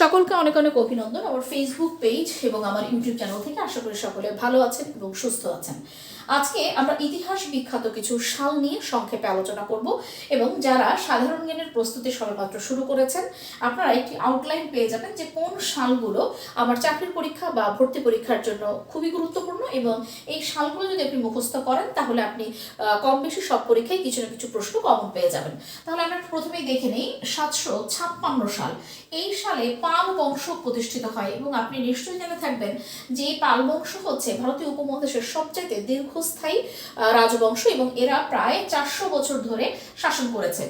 সকলকে অনেক অনেক অভিনন্দন। আমার ফেসবুক পেজ এবং আমার ইউটিউব চ্যানেল থেকে আশা করি সকলে ভালো আছেন এবং সুস্থ আছেন। আজকে আমরা ইতিহাস বিখ্যাত কিছু সাল নিয়ে সংক্ষেপে আলোচনা করব এবং যারা সাধারণ জ্ঞানের প্রস্তুতি সবেমাত্র শুরু করেছেন, আপনারা একটি আউটলাইন পেয়ে যাবেন যে কোন সালগুলো আমার চাকরির পরীক্ষা বা ভর্তি পরীক্ষার জন্য খুবই গুরুত্বপূর্ণ এবং এই সালগুলো যদি আপনি মুখস্থ করেন, তাহলে আপনি কম বেশি সব পরীক্ষায় কিছু না কিছু প্রশ্ন কমন পেয়ে যাবেন। তাহলে আমরা প্রথমেই দেখে নেই, সাতশো ছাপ্পান্ন সাল। এই সালে পাল বংশ প্রতিষ্ঠিত হয় এবং আপনি নিশ্চয়ই জেনে থাকবেন যে পাল বংশ হচ্ছে ভারতীয় উপমহাদেশের সবচাইতে দীর্ঘস্থায়ী রাজবংশ এবং এরা প্রায় চারশো বছর ধরে শাসন করেছে।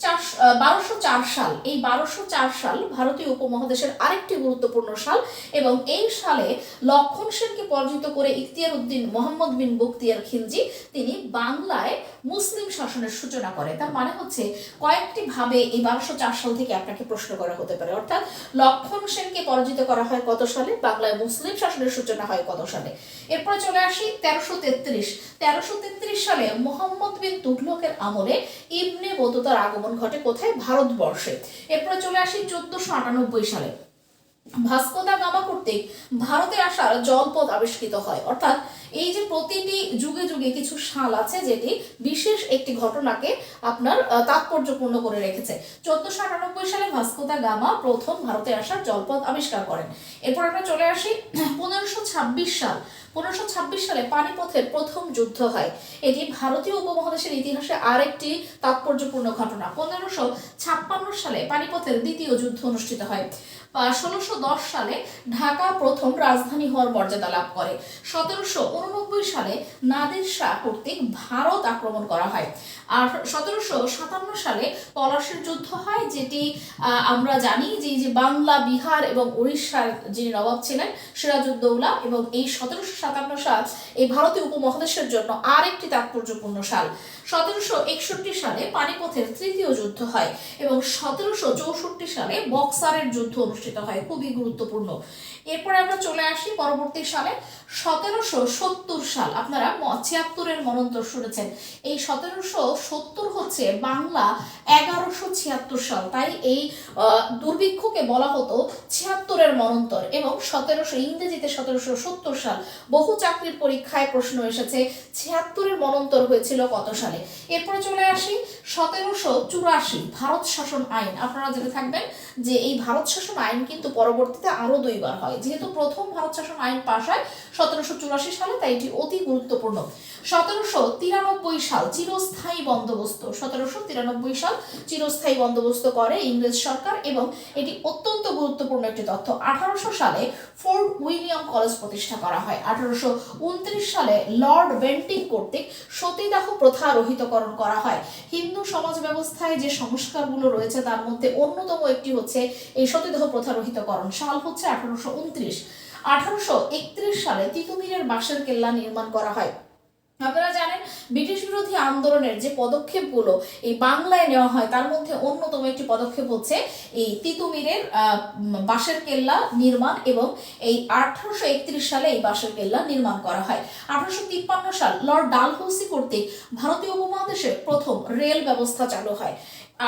চার সাল, এই বারোশো চার সাল ভারতীয় উপমহাদেশের আরেকটি গুরুত্বপূর্ণ সাল এবং এই সালে লক্ষণ সেনকে পরাজিত করে ইখতিয়ার উদ্দিন মোহাম্মদ বিন বখতিয়ার খিলজি তিনি বাংলায় মুসলিম শাসনের সূচনা করে। তার মানে হচ্ছে কয়েকটি ভাবে এই বারোশো চার সাল থেকে আপনাকে প্রশ্ন করা হতে পারে। অর্থাৎ লক্ষণ সেনকে পরাজিত করা হয় কত সালে? বাংলায় মুসলিম শাসনের সূচনা হয় কত সালে? এরপরে চলে আসি তেরোশো তেত্রিশ। তেরোশো তেত্রিশ সালে মোহাম্মদ বিন তুঘলকের আমলে ইবনে বতুতার আগমন ঘটে কোথায়? ভারতবর্ষে। এরপরে চলে আসি চোদ্দশো আটানব্বই সালে। ভাস্কো দা গামা কর্তৃক ভারতে আসার জলপথ আবিষ্কৃত হয়। অর্থাৎ এই যে প্রতিটি যুগে যুগে কিছু সাল আছে যেটি বিশেষ একটি ঘটনাকে আপনার তাৎপর্যপূর্ণ করে রেখেছে। চোদ্দশো আটানব্বই সালে ভাস্কো দা গামা প্রথম ভারতে আসার জলপথ আবিষ্কার করেন। এরপর আমরা চলে আসি পনেরোশো ছাব্বিশ সাল। পনেরোশো সালে পানিপথের প্রথম যুদ্ধ হয়। এটি ভারতীয় উপমহাদেশের ইতিহাসে আরেকটি তাৎপর্যপূর্ণ ঘটনা। পনেরোশো ছাপ্পান্ন সালে পানিপথের দ্বিতীয় যুদ্ধ অনুষ্ঠিত হয়। ষোলোশো দশ সালে ঢাকা প্রথম রাজধানী হওয়ার মর্যাদা লাভ করে। সতেরোশো উননব্বই সালে নাদির শাহ কর্তৃক ভারত আক্রমণ করা হয়। আর সতেরোশো সাতান্ন সালে পলাশির যুদ্ধ হয়, যেটি আমরা জানি যে যে বাংলা, বিহার এবং উড়িষ্যার যিনি নবাব ছিলেন, সিরাজউদ্দৌলা এবং এই সতেরোশো সাতান্ন সাল এই ভারতীয় উপমহাদেশের জন্য আরেকটি তাৎপর্যপূর্ণ সাল। সতেরোশো একষট্টি সালে পানিপথের তৃতীয় যুদ্ধ হয় এবং সতেরোশো চৌষট্টি সালে বক্সারের যুদ্ধ অনুষ্ঠিত হয়। খুবই গুরুত্বপূর্ণ। এরপরে আমরা চলে আসি পরবর্তী সালে, সতেরোশো সত্তর সাল। আপনারা ছিয়াত্তরের মনন্তর শুনেছেন। এই সতেরোশো সত্তর হচ্ছে বাংলা এগারোশো ছিয়াত্তর সাল। তাই এই দুর্ভিক্ষকে বলা হতো ছিয়াত্তরের মনন্তর এবং সতেরোশো, ইংরেজিতে সতেরোশো সত্তর সাল বহু চাকরির পরীক্ষায় প্রশ্ন এসেছে, ছিয়াত্তরের মনন্তর হয়েছিল কত সালে? এরপরে চলে আসি, সতেরোশো চুরাশি, ভারত শাসন আইন। আপনারা জেনে থাকবেন যে এই ভারত শাসন আইন কিন্তু পরবর্তীতে আরও দুইবার হয়। যেহেতু প্রথম ভারত শাসন আইন পাশ হয়, সতেরোশো চুরাশি সালে, তাই এটি অতি গুরুত্বপূর্ণ। সতেরোশো তিরানব্বই সাল চিরস্থায়ী বন্দোবস্ত, সতেরোশো তিরানব্বই সাল চিরস্থায়ী বন্দোবস্ত করে ইংরেজ সরকার এবং এটি অত্যন্ত গুরুত্বপূর্ণ একটি তথ্য। আঠারোশো সালে ফোর্ট উইলিয়াম কলেজ প্রতিষ্ঠা করা হয়। আঠারোশো উনত্রিশ সালে লর্ড বেন্টিং কর্তৃক সতীদাহ প্রথা রহিতকরণ করা হয়। হিন্দু সমাজ ব্যবস্থায় যে সংস্কারগুলো রয়েছে, তার মধ্যে অন্যতম একটি হচ্ছে এই সতীদাহ প্রথা রহিতকরণ। সাল হচ্ছে আঠারোশো উনত্রিশ। আঠারোশো সালে তিতুমিরের বাঁশের কেল্লা নির্মাণ করা হয়। আপনারা জানেন, ব্রিটিশ বিরোধী আন্দোলনের যে পদক্ষেপগুলো এই বাংলায় নেওয়া হয়, তার মধ্যে অন্যতম একটি পদক্ষেপ হচ্ছে এই তিতুমিরের বাঁশের কেল্লা নির্মাণ এবং এই আঠারোশো একত্রিশ সালে এই বাঁশের কেল্লা নির্মাণ করা হয়। আঠারোশো তিপ্পান্ন সাল লর্ড ডালহৌসি কর্তৃক ভারতীয় উপমহাদেশে প্রথম রেল ব্যবস্থা চালু হয়।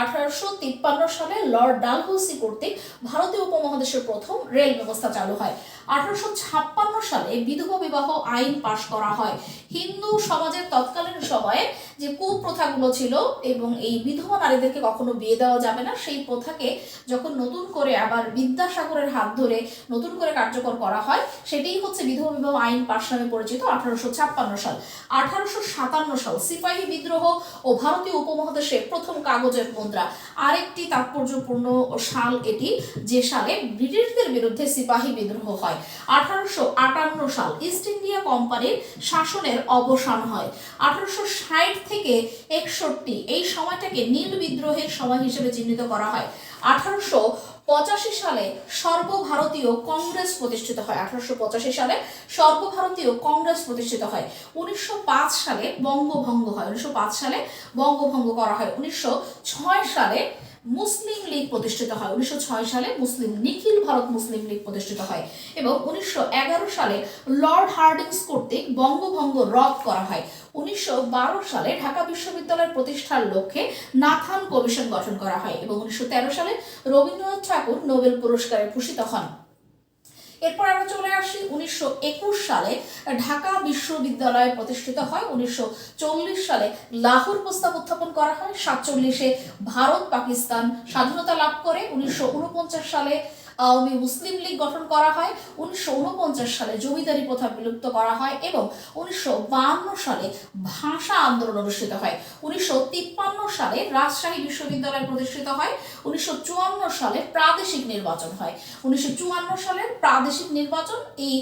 আঠারোশো তিপ্পান্ন সালে লর্ড ডালহৌসি কর্তৃক ভারতীয় উপমহাদেশের প্রথম রেল ব্যবস্থা চালু হয়। আঠারোশো ছাপ্পান্ন সালে বিধবা বিবাহ আইন পাশ করা হয়। হিন্দু সমাজের তৎকালীন সময়ে যে কুপ্রথাগুলো ছিল এবং এই বিধবা নারীদেরকে কখনো বিয়ে দেওয়া যাবে না, সেই প্রথাকে যখন নতুন করে আবার বিদ্যাসাগরের হাত ধরে নতুন করে কার্যকর করা হয়, সেটাই হচ্ছে বিধবা বিবাহ আইন পাশ নামে পরিচিত আঠারোশো ছাপ্পান্ন সাল। আঠারোশো সাতান্ন সাল সিপাহী বিদ্রোহ ও ভারতীয় উপমহাদেশে প্রথম কাগজের মুদ্রা। আরেকটি তাৎপর্যপূর্ণ সাল এটি, যে সালে ব্রিটিশদের বিরুদ্ধে সিপাহী বিদ্রোহ হয়। আঠারোশো আটান্ন সাল ইস্ট ইন্ডিয়া কোম্পানির শাসনের অবসান হয়। আঠারোশো ষাট থেকে একষট্টি এই সময়টাকে নীল বিদ্রোহের সময় হিসেবে চিহ্নিত করা হয়। আঠারোশো পঁচাশি সালে সর্বভারতীয় কংগ্রেস প্রতিষ্ঠিত হয়। আঠারোশো পঁচাশি সালে সর্বভারতীয় কংগ্রেস প্রতিষ্ঠিত হয়। উনিশশো পাঁচ সালে বঙ্গভঙ্গ হয়। উনিশশো পাঁচ সালে বঙ্গভঙ্গ করা হয়। উনিশশো ছয় সালে মুসলিম লীগ প্রতিষ্ঠিত হয়। উনিশশো ছয় সালে মুসলিম নিখিল ভারত মুসলিম লীগ প্রতিষ্ঠিত হয় এবং উনিশশো এগারো সালে লর্ড হার্ডিংস কর্তৃক বঙ্গভঙ্গ রদ করা হয়। উনিশশো বারো সালে ঢাকা বিশ্ববিদ্যালয়ের প্রতিষ্ঠার লক্ষ্যে নাথান কমিশন গঠন করা হয় এবং উনিশশো তেরো সালে রবীন্দ্রনাথ ঠাকুর নোবেল পুরস্কারে ভূষিত হন। এরপর আমরা চলে আসি উনিশশো একুশ সালে ঢাকা বিশ্ববিদ্যালয় প্রতিষ্ঠিত হয়। উনিশশো চল্লিশ সালে লাহোর প্রস্তাব উত্থাপন করা হয়। সাতচল্লিশে ভারত পাকিস্তান স্বাধীনতা লাভ করে। উনিশশো উনপঞ্চাশ সালে আওয়ামী মুসলিম লীগ গঠন করা হয়। উনিশশো উনপঞ্চাশ সালে জমিদারি প্রথা বিলুপ্ত করা হয় এবং উনিশশো সালে ভাষা আন্দোলন অনুষ্ঠিত হয়। উনিশশো তিপ্পান্ন সালে রাজশাহী বিশ্ববিদ্যালয় প্রতিষ্ঠিত হয়, উনিশশো চুয়ান্ন সালে প্রাদেশিক নির্বাচন হয়। উনিশশো চুয়ান্ন সালের প্রাদেশিক নির্বাচন এই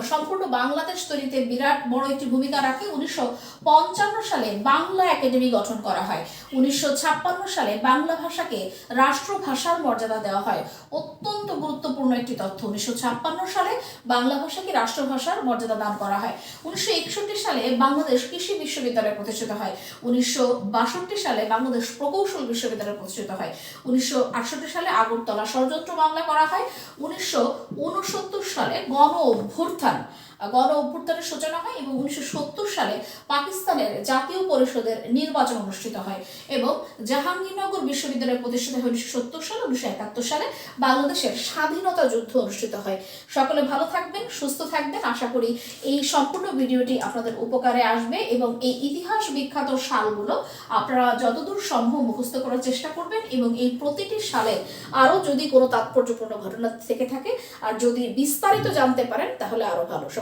সম্পূর্ণ বাংলাদেশ তৈরিতে বিরাট বড় একটি ভূমিকা রাখে উনিশশো পঞ্চান্ন সালে বাংলা একাডেমি গঠন করা হয়। উনিশশো ছাপ্পান্ন সালে বাংলা ভাষাকে রাষ্ট্রভাষার মর্যাদা দেওয়া হয়। অত্যন্ত গুরুত্বপূর্ণ একটি তথ্য। উনিশশো ছাপ্পান্ন সালে বাংলা ভাষাকে রাষ্ট্রভাষার মর্যাদা দান করা হয়। উনিশশো একষট্টি সালে বাংলাদেশ কৃষি বিশ্ববিদ্যালয় প্রতিষ্ঠিত হয়। উনিশশো বাষট্টি সালে বাংলাদেশ প্রকৌশল বিশ্ববিদ্যালয় প্রতিষ্ঠিত হয়। উনিশশো আটষট্টি সালে আগরতলা ষড়যন্ত্র মামলা করা হয়। উনিশশো উনসত্তর সালে গণ অভ্যুত্থান গণ অভ্যুত্থানের সূচনা হয় এবং উনিশশো সত্তর সালে পাকিস্তানের জাতীয় পরিষদের নির্বাচন অনুষ্ঠিত হয় এবং জাহাঙ্গীরনগর বিশ্ববিদ্যালয় প্রতিষ্ঠিত হয় উনিশশো সত্তর সালে, উনিশশো একাত্তর সালে বাংলাদেশের স্বাধীনতা যুদ্ধ অনুষ্ঠিত হয়। সকলে ভালো থাকবেন, সুস্থ থাকবেন। আশা করি এই সম্পূর্ণ ভিডিওটি আপনাদের উপকারে আসবে এবং এই ইতিহাস বিখ্যাত সালগুলো আপনারা যতদূর সম্ভব মুখস্থ করার চেষ্টা করবেন এবং এই প্রতিটি সালে আরও যদি কোনো তাৎপর্যপূর্ণ ঘটনা থেকে থাকে আর যদি বিস্তারিত জানতে পারেন, তাহলে আরও ভালো।